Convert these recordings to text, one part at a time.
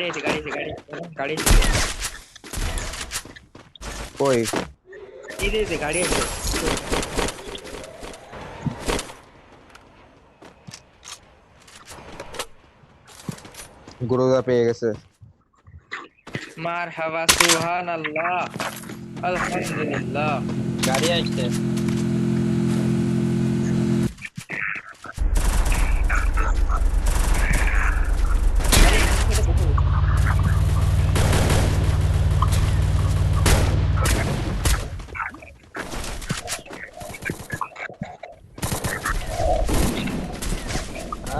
गाड़ी ऐसी गाड़ी ऐसी गाड़ी गाड़ी कोई इधर से गाड़ी ऐसी गुरुदा पे कैसे मार हवा सुभान अल्लाह अल्हम्दुलिल्लाह गाड़ी ऐसे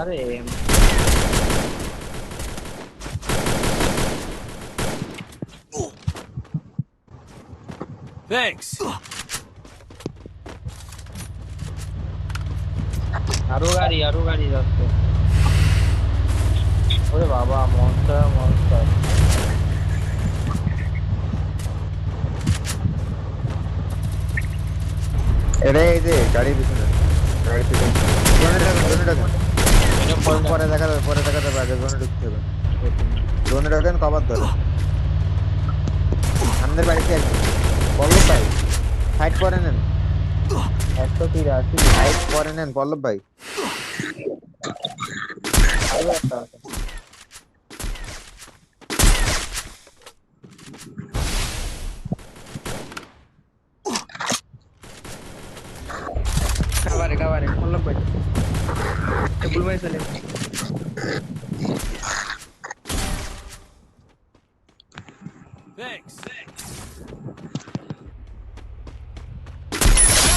আল্লাহ আলহামদুলিল্লাহ গাড়ি আসছে আরে Thanks. আরো গাড়ি আরো গাড়ি যাচ্ছে ওরে বাবা মনস্টার মনস্টার এটা এই যে গাড়ির পিছনে গাড়ির পিছনে পরে দেখা যাবে পরে দেখা যাবে আগে জোনে ঢুকতে হবে। জোনে ঢোকেন কবার ধরে। আমাদের বাড়িতে একজন পল্লব ভাই ফাইট করে নেন। একশো তিরাশি ফাইট করে নেন পল্লব ভাই। টেবিল ভাই চলে Thanks.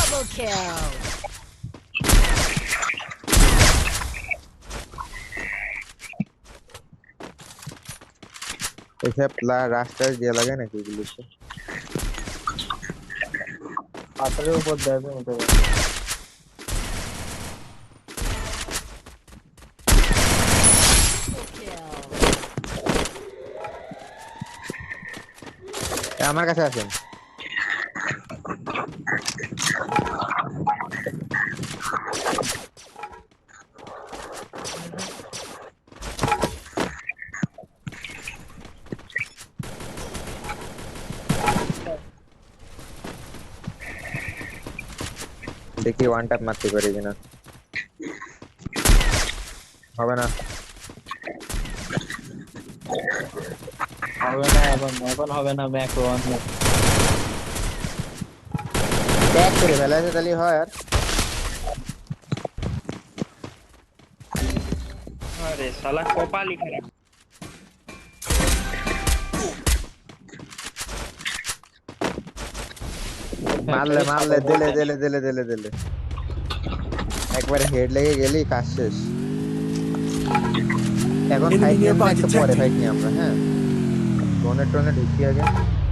Double kill. এসব লা- রাস্তায় যে লাগে নাকি এগুলোতে পাথরের উপর দেবে মতো আমার কাছে আসেন। দেখি ওয়ান ট্যাপ মারতে পারি কিনা। হবে না। হবে না এখন এখন হবে না ম্যাক্রো ওয়ান ব্যাক করে ফেলা আছে তাহলে হয় আর আরে শালা কপালই খারাপ মারলে মারলে দিলে দিলে দিলে দিলে দিলে একবারে হেড লেগে গেলি কাজ শেষ এখন Enemy ফাইট নিয়ে nearby একটু পরে detected. ফাইট নিয়ে আমরা হ্যাঁ डोनेट टोनेट एक किया गया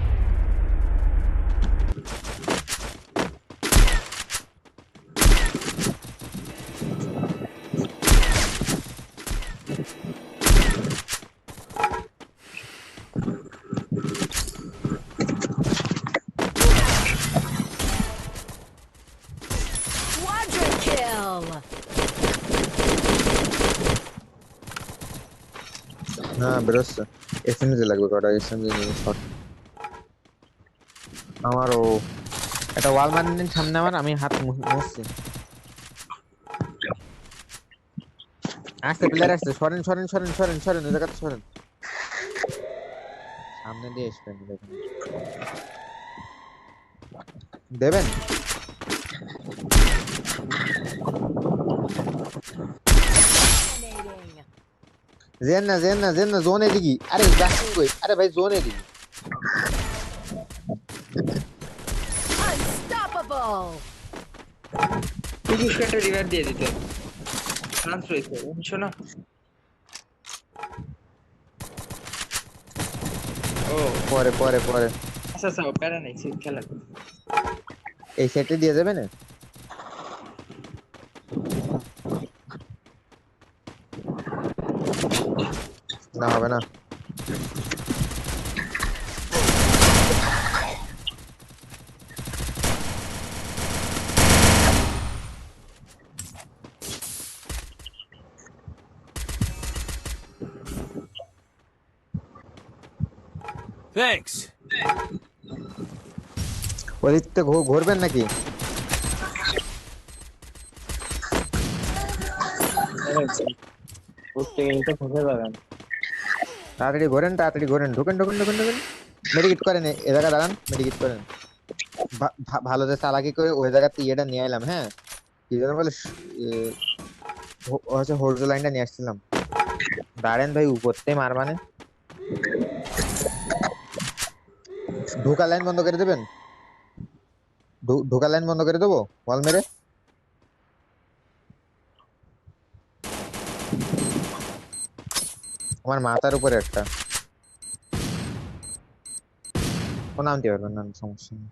Ah, brossa. এসএমজি লাগবে কটা এসএমজি একটা ওয়াল সামনে আমার, আমি হাত মুছছি। প্লেয়ার সরেন সরেন সরেন সরেন সরেন ওই সরেন। সামনে দিয়ে দেবেন? জেন না জেন না জেন না জোনে দিকি আরে জাকিং কই আরে ভাই জোনে দিকি Unstoppable. টিকিট কেটে রিভার দিয়ে দিতে চান্স রয়েছে বুঝছো না ও পরে পরে পরে আচ্ছা আচ্ছা প্যারা নেই সে খেলা এই সেটে দিয়ে যাবে না না হবে না। Thanks. ওদিক থেকে ঘু- ঘুরবেন নাকি? ঘুরতে গেলে তো ফসে যাবেন। তাড়াতাড়ি ঘোরেন তাড়াতাড়ি ঘোরেন। ঢুকেন ঢুকেন ঢুকেন ঢুকেন। মেডিকেট করেন, এ- জায়গা দাঁড়ান মেডিকেট করেন। ভালো যে চালাকি করে ওই জায়গাতে ইয়েটা নিয়ে এলাম হ্যাঁ? কি যেন বলে হচ্ছে হোর্জো লাইনটা নিয়ে আসছিলাম। দাঁড়েন ভাই উপরতেই মারবানে ঢোকা লাইন বন্ধ করে দেবেন? ঢোকা লাইন বন্ধ করে দেবো? বল মেরে। আমার মাথার উপরে একটা। ও নামতে পারবেন না, সমস্যা নেই।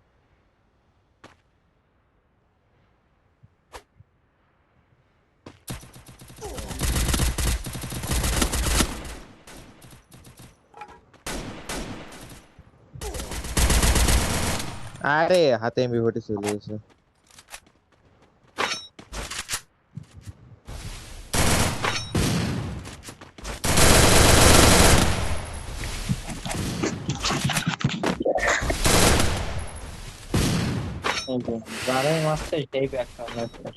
আরে, হাতে এমবি ফোর্টি চলে গেছে। Zaten bu. Zaten master şey bir akşam arkadaşlar.